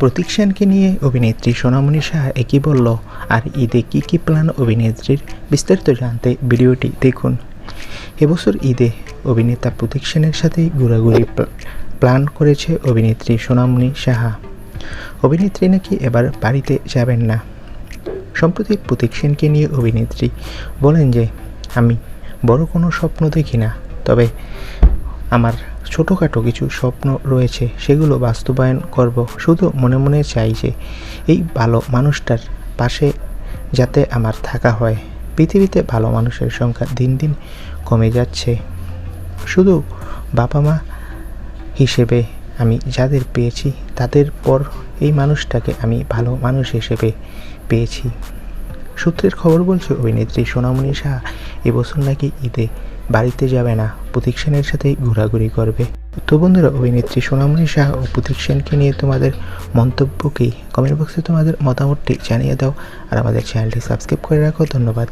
প্রতীক সেনকে নিয়ে অভিনেত্রী সোনামণি সাহা একই বলল, আর ঈদে কী কী প্ল্যান অভিনেত্রীর? বিস্তারিত জানতে ভিডিওটি দেখুন। এবছর ঈদে অভিনেতা প্রতীক সেনের সাথে ঘোরাঘুরি প্ল্যান করেছে অভিনেত্রী সোনামণি সাহা অভিনেত্রী নাকি এবার বাড়িতে যাবেন না। সম্প্রতি প্রতীক সেনকে নিয়ে অভিনেত্রী বলেন যে, আমি বড় কোনো স্বপ্ন দেখি না, তবে আমার ছোটোখাটো কিছু স্বপ্ন রয়েছে, সেগুলো বাস্তবায়ন করব। শুধু মনে মনে চাই যে এই ভালো মানুষটার পাশে যাতে আমার থাকা হয়। পৃথিবীতে ভালো মানুষের সংখ্যা দিন দিন কমে যাচ্ছে। শুধু বাবা মা হিসেবে আমি যাদের পেয়েছি, তাদের পর এই মানুষটাকে আমি ভালো মানুষ হিসেবে পেয়েছি। সূত্রের খবর বলছে, অভিনেত্রী সোনামণি শাহ এবছর নাকি ঈদে বাড়িতে যাবে না, প্রতীক সেনের সাথেই ঘোরাঘুরি করবে। তো বন্ধুরা, অভিনেত্রী সোনামণি শাহ ও প্রতীক সেনকে নিয়ে তোমাদের মন্তব্য কি? কমেন্ট বক্সে তোমাদের মতামতটি জানিয়ে দাও আর আমাদের চ্যানেলটি সাবস্ক্রাইব করে রাখো। ধন্যবাদ।